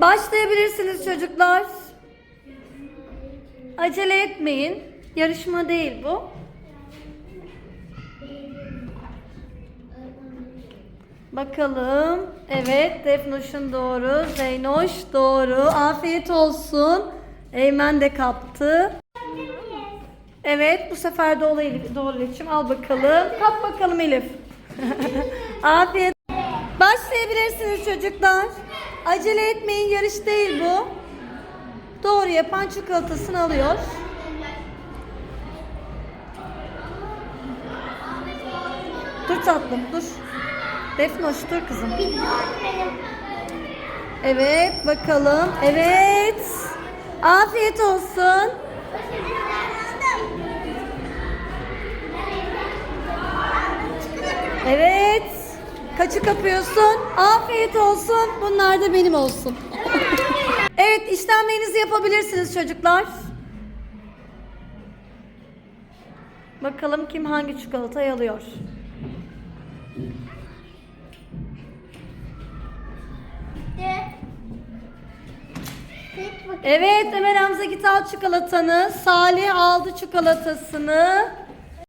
Başlayabilirsiniz çocuklar. Acele etmeyin. Yarışma değil bu. Bakalım. Evet, Defnoş'un doğru. Zeynoş doğru. Afiyet olsun. Eymen de kaptı. Evet, bu sefer doğru Elif. Doğru Elif'ciğim. Al bakalım. Kap bakalım Elif. Afiyet. Başlayabilirsiniz çocuklar. Acele etmeyin, yarış değil bu. Doğru yapan çikolatasını alıyor. Dur tatlım, dur. Defnoş dur kızım. Evet, bakalım. Evet. Afiyet olsun. Evet. Kaçı kapıyorsun? Afiyet olsun. Bunlar da benim olsun. evet, işlemlerinizi yapabilirsiniz çocuklar. Bakalım kim hangi çikolatayı alıyor. Evet Ömer Hamza git al çikolatanı. Salih aldı çikolatasını.